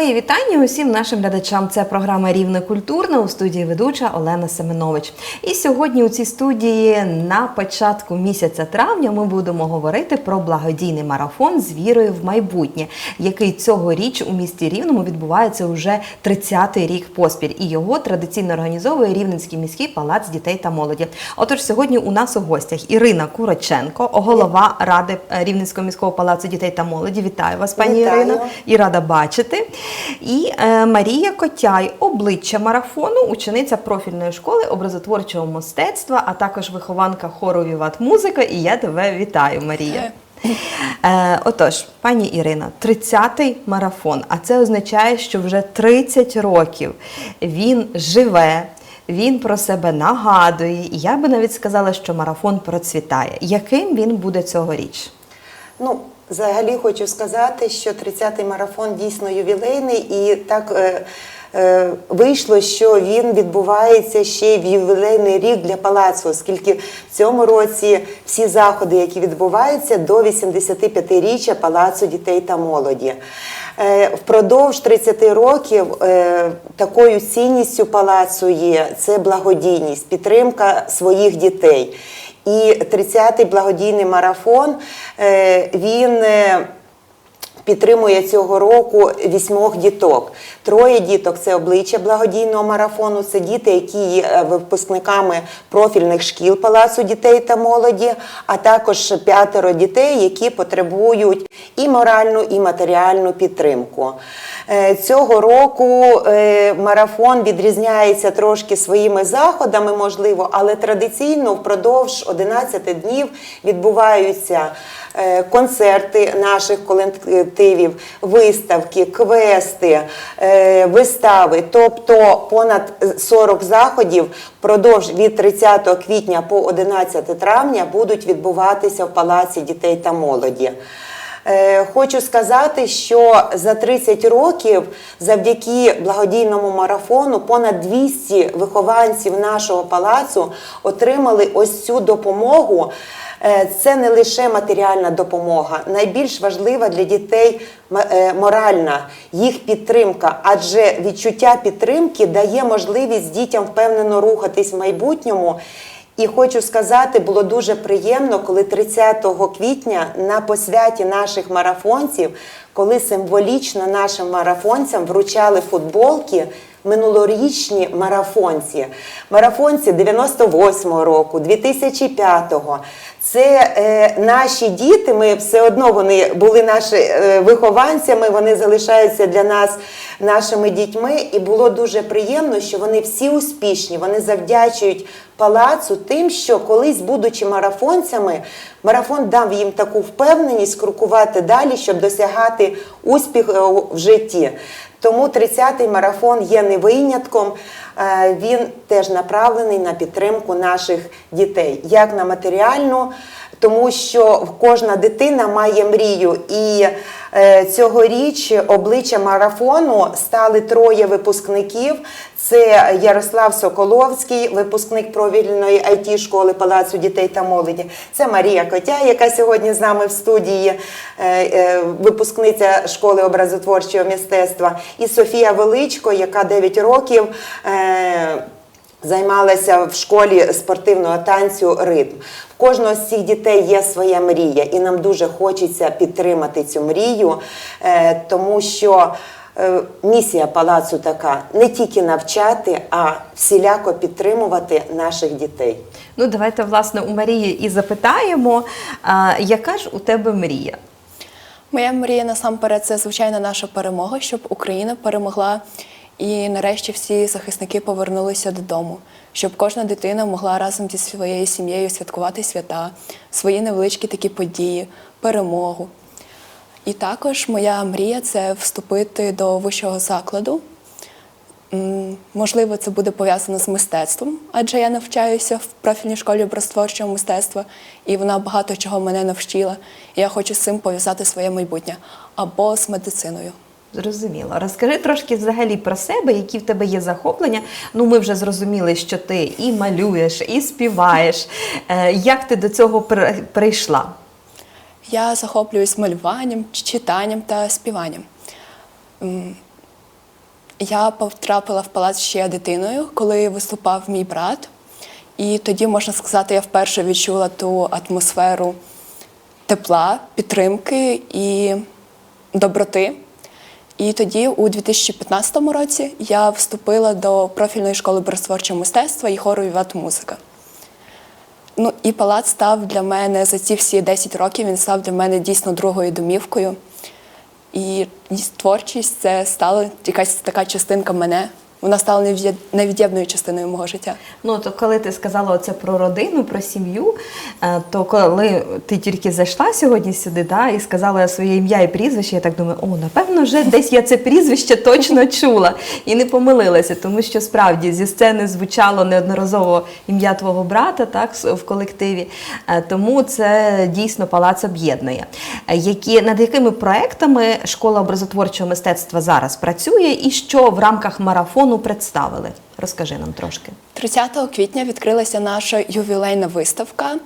Мої вітання усім нашим глядачам. Це програма Рівне культурна у студії ведуча Олена Семенович. І сьогодні у цій студії на початку місяця травня ми будемо говорити про благодійний марафон з вірою в майбутнє, який цьогоріч у місті Рівному відбувається уже 30-й рік поспіль. І його традиційно організовує Рівненський міський палац дітей та молоді. Отож, сьогодні у нас у гостях Ірина Куроченко, голова ради е, Рівненського міського палацу дітей та молоді. Вітаю вас, пані Вітаю. Ірино і рада бачити. І е, Марія Котяй, обличчя марафону, учениця профільної школи образотворчого мистецтва, а також вихованка хору Віват Музика. І я тебе вітаю, Марія. Е, отож, пані Ірина, 30-й марафон, а це означає, що вже 30 років він живе. Він про себе нагадує, і я би навіть сказала, що марафон процвітає. Яким він буде цьогоріч? Ну, взагалі хочу сказати, що 30-й марафон дійсно ювілейний, і так е, е, вийшло, що він відбувається ще й в ювілейний рік для палацу, оскільки в цьому році всі заходи, які відбуваються, до 85-річчя палацу дітей та молоді. Е, Впродовж 30 років е, такою цінністю палацу є це благодійність, підтримка своїх дітей. І 30-й благодійний марафон е, він е, підтримує цього року вісьмох діток. Троє діток це обличчя благодійного марафону. Це діти, які є е, випускниками профільних шкіл Палацу дітей та молоді, а також п'ятеро дітей, які потребують і моральну, і матеріальну підтримку. Е, Цього року е, марафон відрізняється трошки своїми заходами, можливо, але традиційно впродовж 11 днів відбуваються концерти наших колективів, виставки, квести, е, вистави, тобто понад 40 заходів впродовж від 30 квітня по 11 травня будуть відбуватися в Палаці дітей та молоді. Е, Хочу сказати, що за 30 років завдяки благодійному марафону понад 200 вихованців нашого палацу отримали ось цю допомогу. Е, Це не лише матеріальна допомога, найбільш важлива для дітей е, моральна їх підтримка, адже відчуття підтримки дає можливість дітям впевнено рухатись в майбутньому. І хочу сказати, було дуже приємно, коли 30 квітня на посвяті наших марафонців, коли символічно нашим марафонцям вручали футболки. Минулорічні марафонці, марафонці 98-го року, 2005-го. Це е, наші діти. Ми все одно вони були наші е, вихованцями. Вони залишаються для нас нашими дітьми. І було дуже приємно, що вони всі успішні. Вони завдячують палацу тим, що колись, будучи марафонцями, марафон дав їм таку впевненість крокувати далі, щоб досягати успіху в житті. Тому 30-й марафон є не винятком. Е, Він теж направлений на підтримку наших дітей, як на матеріальну, тому що кожна дитина має мрію. І е, цьогоріч обличчя марафону стали троє випускників. Це Ярослав Соколовський, випускник провільної it школи Палацу дітей та молоді. Це Марія Котя, яка сьогодні з нами в студії, е, е, випускниця школи образотворчого мистецтва, і Софія Величко, яка 9 років. е, Займалася в школі спортивного танцю ритм. В кожного з цих дітей є своя мрія, і нам дуже хочеться підтримати цю мрію, тому що місія палацу така не тільки навчати, а всіляко підтримувати наших дітей. Ну, давайте, власне, у Марії і запитаємо, а, яка ж у тебе мрія? Моя мрія насамперед це звичайно наша перемога, щоб Україна перемогла і нарешті всі захисники повернулися додому, щоб кожна дитина могла разом зі своєю сім'єю святкувати свята, свої невеличкі такі події, перемогу. І також моя мрія це вступити до вищого закладу. Можливо, це буде пов'язано з мистецтвом, адже я навчаюся в профільній школі образотворчого мистецтва, і вона багато чого мене навчила. І я хочу з цим пов'язати своє майбутнє або з медициною. Зрозуміло. Розкажи трошки взагалі про себе, які в тебе є захоплення. Ну, ми вже зрозуміли, що ти і малюєш, і співаєш. Е, Як ти до цього при- прийшла? Я захоплююсь малюванням, читанням та співанням. Я потрапила в палац ще дитиною, коли виступав мій брат. І тоді, можна сказати, я вперше відчула ту атмосферу тепла, підтримки і доброти. І тоді, у 2015 році, я вступила до профільної школи образотворчого мистецтва і хору «Віват музика. Ну і палац став для мене за ці всі 10 років, він став для мене дійсно другою домівкою. І творчість це стала якась така частинка мене. Вона стала невід'ємною частиною мого життя. Ну, то коли ти сказала оце про родину, про сім'ю, е, то коли ти тільки зайшла сьогодні сюди, да, і сказала своє ім'я і прізвище, я так думаю, о, напевно, вже десь я це прізвище точно чула і не помилилася, тому що справді зі сцени звучало неодноразово ім'я твого брата, так, в колективі. Е, Тому це дійсно палац об'єднує. Е, Які над якими проектами школа образотворчого мистецтва зараз працює, і що в рамках марафону представили? Розкажи нам трошки. 30 квітня відкрилася наша ювілейна виставка.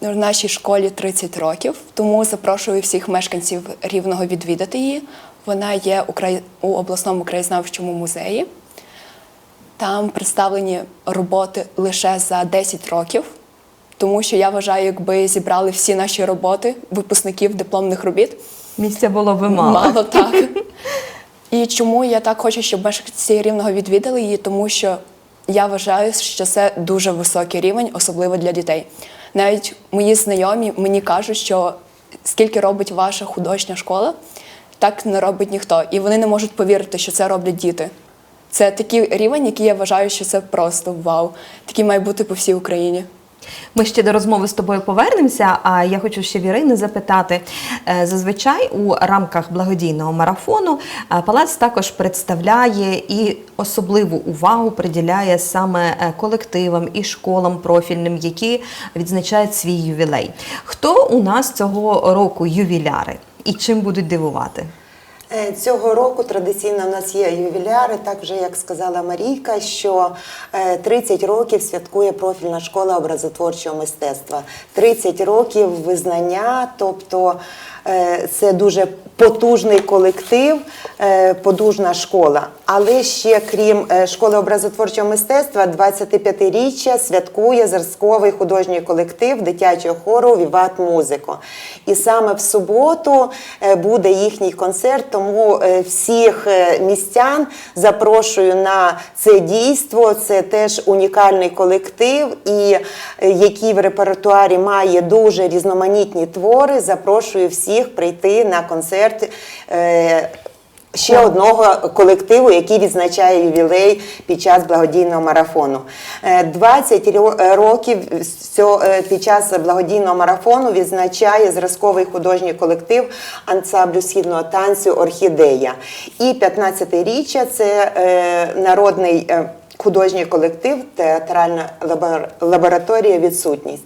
В нашій школі 30 років, тому запрошую всіх мешканців Рівного відвідати її. Вона є у обласному краєзнавчому музеї. Там представлені роботи лише за 10 років, тому що я вважаю, якби зібрали всі наші роботи випускників дипломних робіт, Місця було би мало. Мало так. І чому я так хочу, щоб мешканці рівного відвідали її? Тому що я вважаю, що це дуже високий рівень, особливо для дітей. Навіть мої знайомі мені кажуть, що скільки робить ваша художня школа, так не робить ніхто. І вони не можуть повірити, що це роблять діти. Це такий рівень, який я вважаю, що це просто вау. Такий має бути по всій Україні. Ми ще до розмови з тобою повернемося. А я хочу ще Вірини запитати. Е, Зазвичай у рамках благодійного марафону е, палац також представляє і особливу увагу приділяє саме е, колективам і школам профільним, які відзначають свій ювілей. Хто у нас цього року ювіляри і чим будуть дивувати? Е, Цього року традиційно в нас є ювіляри, так вже як сказала Марійка, що е, 30 років святкує профільна школа образотворчого мистецтва. 30 років визнання, тобто е, це дуже потужний колектив, е, потужна школа. Але ще крім е, школи образотворчого мистецтва, 25-річчя святкує зразковий художній колектив дитячого хору Віват Музико. І саме в суботу е, буде їхній концерт, тому всіх містян запрошую на це дійство. Це теж унікальний колектив, і який в репертуарі має дуже різноманітні твори. Запрошую всіх прийти на концерт. Е, Ще одного колективу, який відзначає ювілей під час благодійного марафону. Е, 20 років з цього- е, під час благодійного марафону відзначає зразковий художній колектив ансамблю східного танцю Орхідея. І 15-річчя це е, народний. Художній колектив, театральна лабораторія відсутність.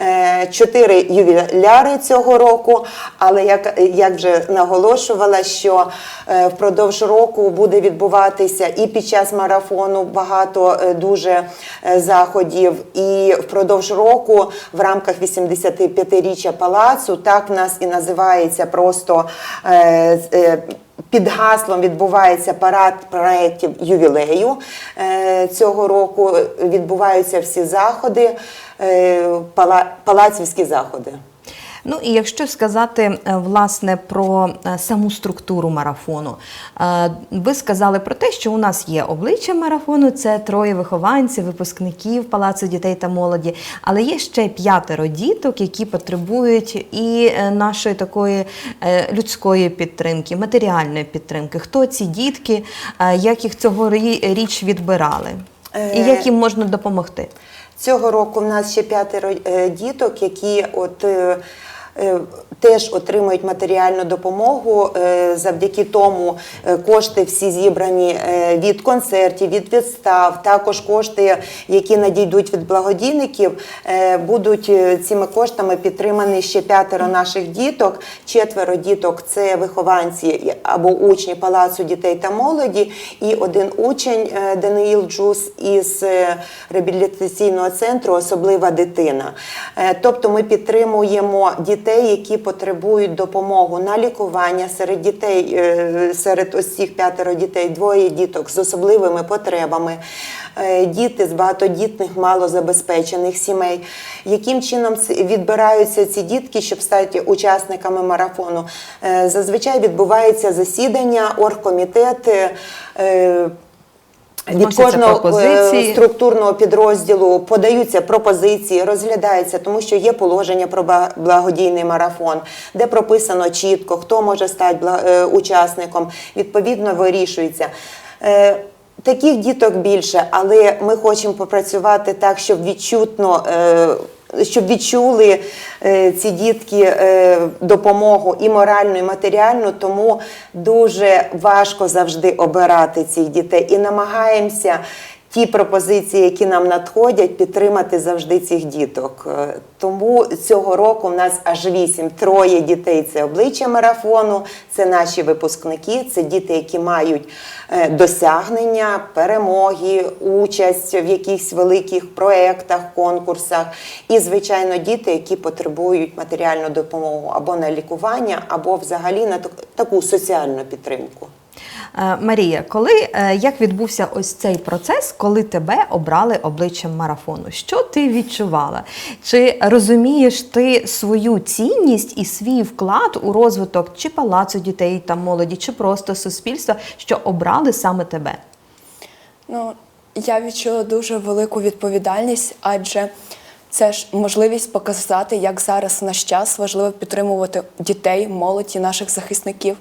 Е, Чотири ювіляри цього року, але як, як вже наголошувала, що е, впродовж року буде відбуватися і під час марафону багато е, дуже заходів, і впродовж року в рамках 85-річчя палацу так в нас і називається просто. Під гаслом відбувається парад проєктів ювілею. Е, Цього року відбуваються всі заходи, е, пала- палацівські заходи. Ну і якщо сказати е, власне про е, саму структуру марафону, е, ви сказали про те, що у нас є обличчя марафону, це троє вихованців, випускників Палацу дітей та молоді, але є ще п'ятеро діток, які потребують і нашої такої людської підтримки, матеріальної підтримки. Хто ці дітки, як їх цього річ відбирали, і як їм можна допомогти? Цього року в нас ще п'ятеро діток, які от. Е, Теж отримують матеріальну допомогу е, завдяки тому е, кошти всі зібрані від концертів, від відстав, також кошти, які надійдуть від благодійників, будуть цими коштами підтримані ще п'ятеро наших діток. Четверо діток це вихованці або учні палацу дітей та молоді, і один учень Даниїл Джус із реабілітаційного центру Особлива дитина. Тобто ми підтримуємо дітей дітей, які потребують допомогу на лікування серед дітей, е, серед цих п'ятеро дітей, двоє діток з особливими потребами, е, діти з багатодітних малозабезпечених сімей. Яким чином відбираються ці дітки, щоб стати учасниками марафону? Е, Зазвичай відбувається засідання, оргкомітети. Від кожного е, пропозиції. структурного підрозділу подаються пропозиції, розглядаються, тому що є положення про благодійний марафон, де прописано чітко, хто може стати е, учасником. Відповідно, вирішується. Е, Таких діток більше, але ми хочемо попрацювати так, щоб відчутно. Щоб відчули е, ці дітки е, допомогу і моральну, і матеріальну, тому дуже важко завжди обирати цих дітей. І намагаємося ті пропозиції, які нам надходять, підтримати завжди цих діток. Е, Тому цього року в нас аж вісім троє дітей. Це обличчя марафону, це наші випускники, це діти, які мають е, досягнення, перемоги, участь в якихось великих проєктах, конкурсах. І, звичайно, діти, які потребують матеріальну допомогу або на лікування, або взагалі на так- таку соціальну підтримку. Е, Марія, коли е, як відбувся ось цей процес, коли тебе обрали обличчям марафону? Що ти відчувала? Чи розумієш ти свою цінність і свій вклад у розвиток чи палацу дітей та молоді, чи просто суспільства, що обрали саме тебе? Ну, я відчула дуже велику відповідальність, адже це ж можливість показати, як зараз в наш час важливо підтримувати дітей, молодь і наших захисників.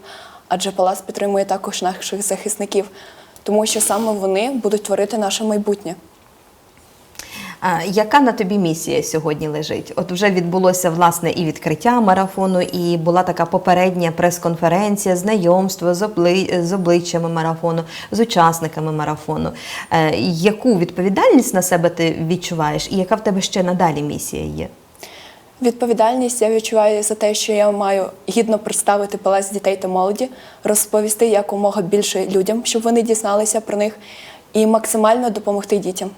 Адже палац підтримує також наших захисників, тому що саме вони будуть творити наше майбутнє. Е, Яка на тобі місія сьогодні лежить? От вже відбулося власне і відкриття марафону, і була така попередня прес-конференція, знайомство з, обли... з обличчями марафону, з учасниками марафону. Е, Яку відповідальність на себе ти відчуваєш, і яка в тебе ще надалі місія є? Відповідальність я відчуваю за те, що я маю гідно представити палац дітей та молоді, розповісти якомога більше людям, щоб вони дізналися про них, і максимально допомогти дітям.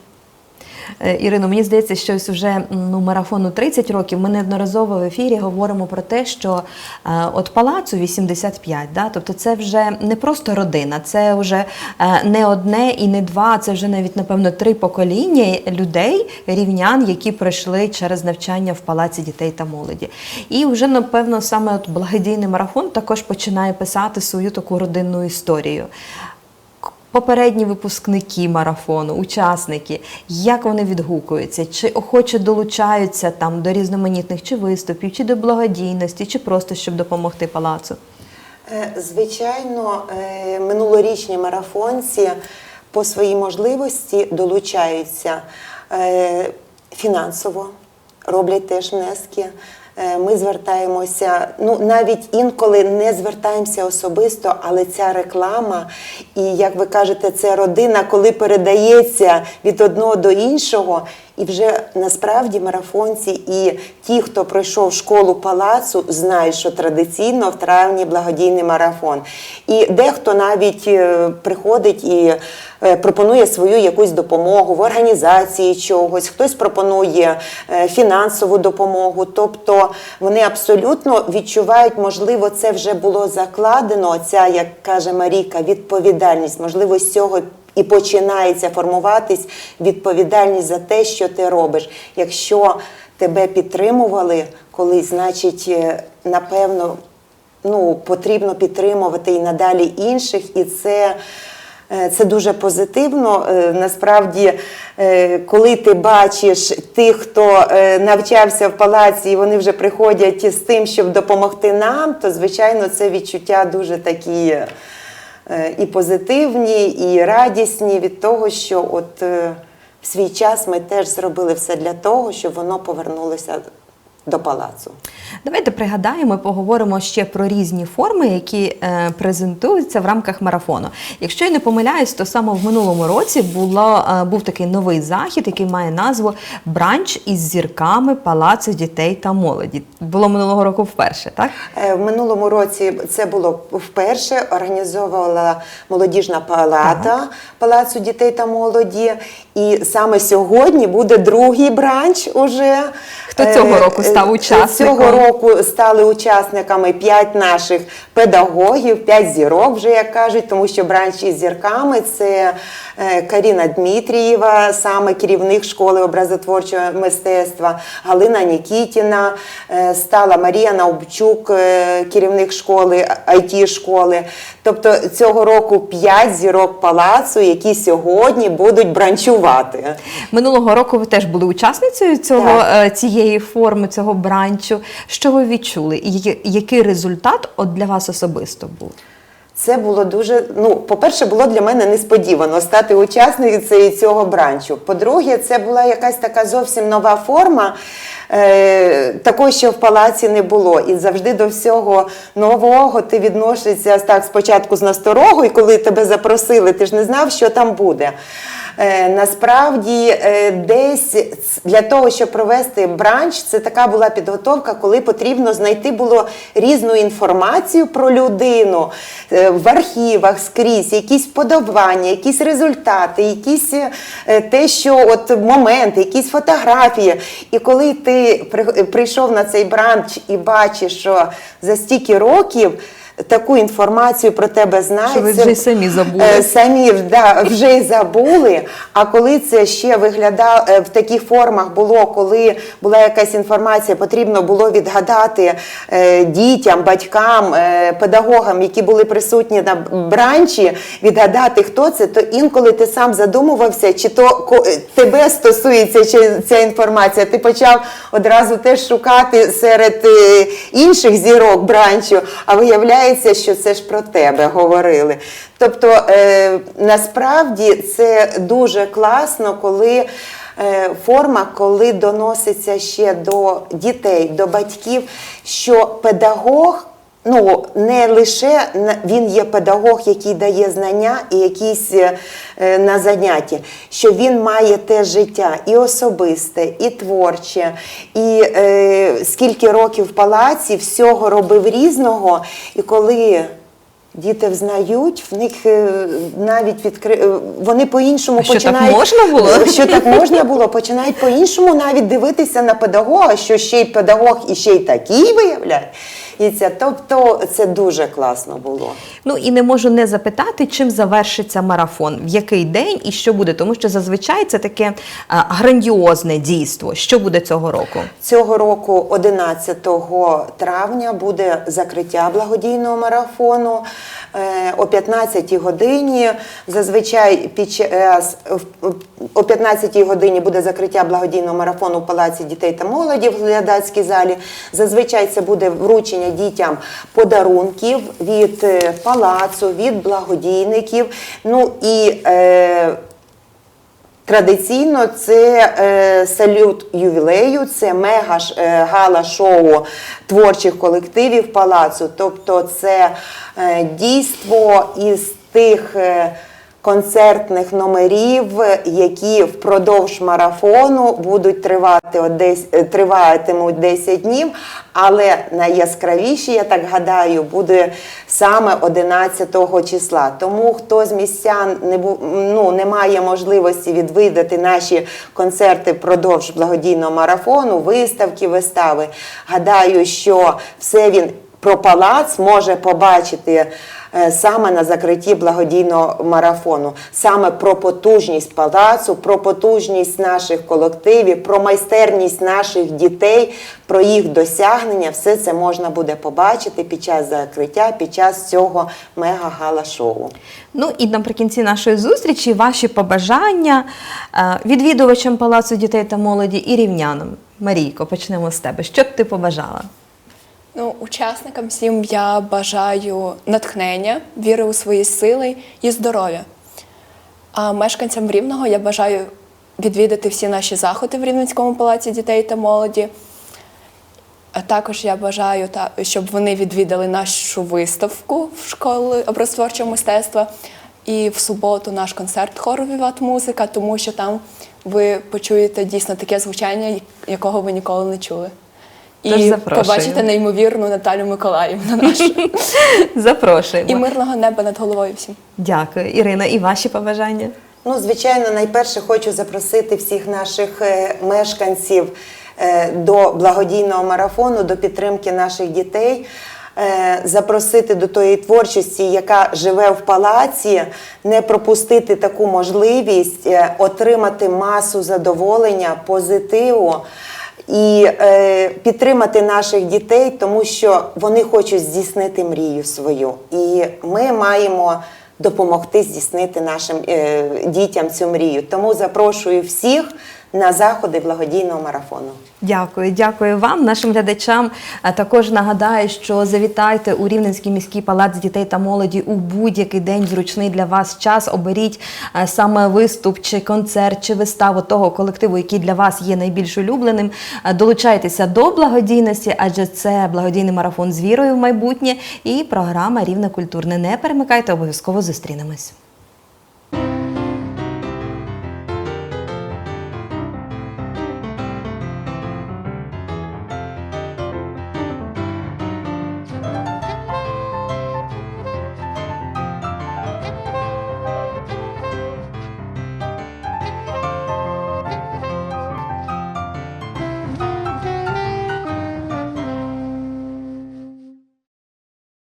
Е, Ірино, мені здається, що ось уже ну, марафону 30 років. Ми неодноразово в ефірі говоримо про те, що е, от палацу 85, да? тобто це вже не просто родина, це вже е, не одне і не два, це вже навіть, напевно, три покоління людей, рівнян, які пройшли через навчання в палаці дітей та молоді. І вже, напевно, саме от благодійний марафон також починає писати свою таку родинну історію. Попередні випускники марафону, учасники, як вони відгукуються, чи охоче долучаються там до різноманітних чи виступів, чи до благодійності, чи просто щоб допомогти палацу? Е, Звичайно, е, минулорічні марафонці по своїй можливості долучаються е, фінансово, роблять теж внески. Е, Ми звертаємося, ну навіть інколи не звертаємося особисто, але ця реклама, і як ви кажете, це родина, коли передається від одного до іншого, і вже насправді марафонці і ті, хто пройшов школу палацу, знають, що традиційно в травні благодійний марафон. І дехто навіть е, приходить і пропонує свою якусь допомогу в організації чогось, хтось пропонує е, фінансову допомогу. Тобто вони абсолютно відчувають, можливо, це вже було закладено. Ця, як каже Марійка, відповідальність, можливо, з цього і починається формуватись відповідальність за те, що ти робиш. Якщо тебе підтримували колись, значить, е, напевно, ну, потрібно підтримувати і надалі інших, і це. Е, Це дуже позитивно. Е, Насправді, е, коли ти бачиш тих, хто навчався в палаці, і вони вже приходять з тим, щоб допомогти нам, то звичайно це відчуття дуже такі і позитивні, і радісні від того, що от в свій час ми теж зробили все для того, щоб воно повернулося до палацу. Давайте пригадаємо, і поговоримо ще про різні форми, які е, презентуються в рамках марафону. Якщо я не помиляюсь, то саме в минулому році було, е, був такий новий захід, який має назву Бранч із зірками Палацу дітей та молоді. Було минулого року вперше, так? Е, В минулому році це було вперше. Організовувала молодіжна палата Палацу дітей та молоді. І саме сьогодні буде другий бранч уже. Хто цього року е, став Е, учасником. Цього року стали учасниками п'ять наших педагогів, п'ять зірок, вже як кажуть, тому що бранч із зірками це е, Каріна Дмитрієва, саме керівник школи образотворчого мистецтва, Галина Нікітіна, стала Марія Наубчук, керівник школи, it школи. Тобто цього року п'ять зірок палацу, які сьогодні будуть бранчувати. Минулого року ви теж були учасницею цього Так. Цієї форми, цього бранчу. Що ви відчули? І який результат от для вас особисто був? Це було дуже. Ну, по-перше, було для мене несподівано стати учасницею цього бранчу. По-друге, це була якась така зовсім нова форма. Е, такої, що в палаці не було. І завжди до всього нового ти відносишся так спочатку з насторогою, коли тебе запросили, ти ж не знав, що там буде. Е, насправді, е, десь для того, щоб провести бранч, це така була підготовка, коли потрібно знайти було різну інформацію про людину е, в архівах скрізь, якісь вподобання, якісь результати, якісь те, що от моменти, якісь фотографії. І коли ти прийшов на цей бранч і бачиш, що за стільки років. Таку інформацію про тебе знають. Що ви вже й самі забули. Е, самі да, вже й забули. А коли це ще виглядало в таких формах було, коли була якась інформація, потрібно було відгадати е, дітям, батькам, е, педагогам, які були присутні на бранчі, відгадати, хто це, то інколи ти сам задумувався, чи то е, тебе стосується ця інформація. Ти почав одразу теж шукати серед е, інших зірок бранчу, а виявляється, що це ж про тебе говорили. Тобто е, насправді це дуже класно, коли е, форма, коли доноситься ще до дітей, до батьків, що педагог. Ну, не лише він є педагог, який дає знання і якісь е, на занятті, що він має те життя і особисте, і творче, і е, скільки років в палаці всього робив різного. І коли діти взнають, в них е, навіть відкри... е, вони по-іншому А що, так починають можна було? що так можна було, починають по-іншому навіть дивитися на педагога, що ще й педагог і ще й такий виявляє. Це, тобто це дуже класно було. Ну і не можу не запитати, чим завершиться марафон, в який день і що буде, тому що зазвичай це таке а, грандіозне дійство. Що буде цього року? Цього року, 11 травня, буде закриття благодійного марафону е, о 15 годині. Зазвичай під час о 15 годині буде закриття благодійного марафону в Палаці дітей та молоді в глядацькій залі. Зазвичай це буде вручення дітям подарунків від е, палацу, від благодійників. Ну і е, Традиційно це е, салют ювілею, це мега е, гала шоу творчих колективів палацу. Тобто це е, дійство із тих е, концертних номерів, які впродовж марафону будуть тривати е, триватимуть 10 днів. Але найяскравіші, я так гадаю, буде саме 11 числа. Тому хто з містян не бу, ну, не має можливості відвідати наші концерти впродовж благодійного марафону, виставки, вистави. Гадаю, що все він про палац може побачити. Е, Саме на закритті благодійного марафону, саме про потужність палацу, про потужність наших колективів, про майстерність наших дітей, про їх досягнення, все це можна буде побачити під час закриття, під час цього мега-гала-шоу. Ну і наприкінці нашої зустрічі ваші побажання е, відвідувачам палацу дітей та молоді і рівнянам. Марійко, почнемо з тебе. Що б ти побажала? Ну, учасникам всім я бажаю натхнення, віри у свої сили і здоров'я. А мешканцям Рівного я бажаю відвідати всі наші заходи в Рівненському палаці дітей та молоді. А також я бажаю, щоб вони відвідали нашу виставку в школі образотворчого мистецтва. І в суботу наш концерт хору Віват Музика, тому що там ви почуєте дійсно таке звучання, якого ви ніколи не чули. І побачите неймовірну Наталю Миколаївну нашу. Запрошуємо. І мирного неба над головою всім. Дякую, Ірина. І ваші побажання? Ну, звичайно, найперше хочу запросити всіх наших е, мешканців е, до благодійного марафону, до підтримки наших дітей. е, Запросити до тої творчості, яка живе в палаці, не пропустити таку можливість отримати масу задоволення, позитиву і е, підтримати наших дітей, тому що вони хочуть здійснити мрію свою. І ми маємо допомогти здійснити нашим е, дітям цю мрію. Тому запрошую всіх на заходи благодійного марафону. Дякую, дякую вам, нашим глядачам. Також нагадаю, що завітайте у Рівненський міський палац дітей та молоді у будь-який день зручний для вас час. Оберіть саме виступ, чи концерт, чи виставу того колективу, який для вас є найбільш улюбленим. Долучайтеся до благодійності, адже це благодійний марафон з вірою в майбутнє і програма Рівне культурне. Не перемикайте, обов'язково зустрінемось.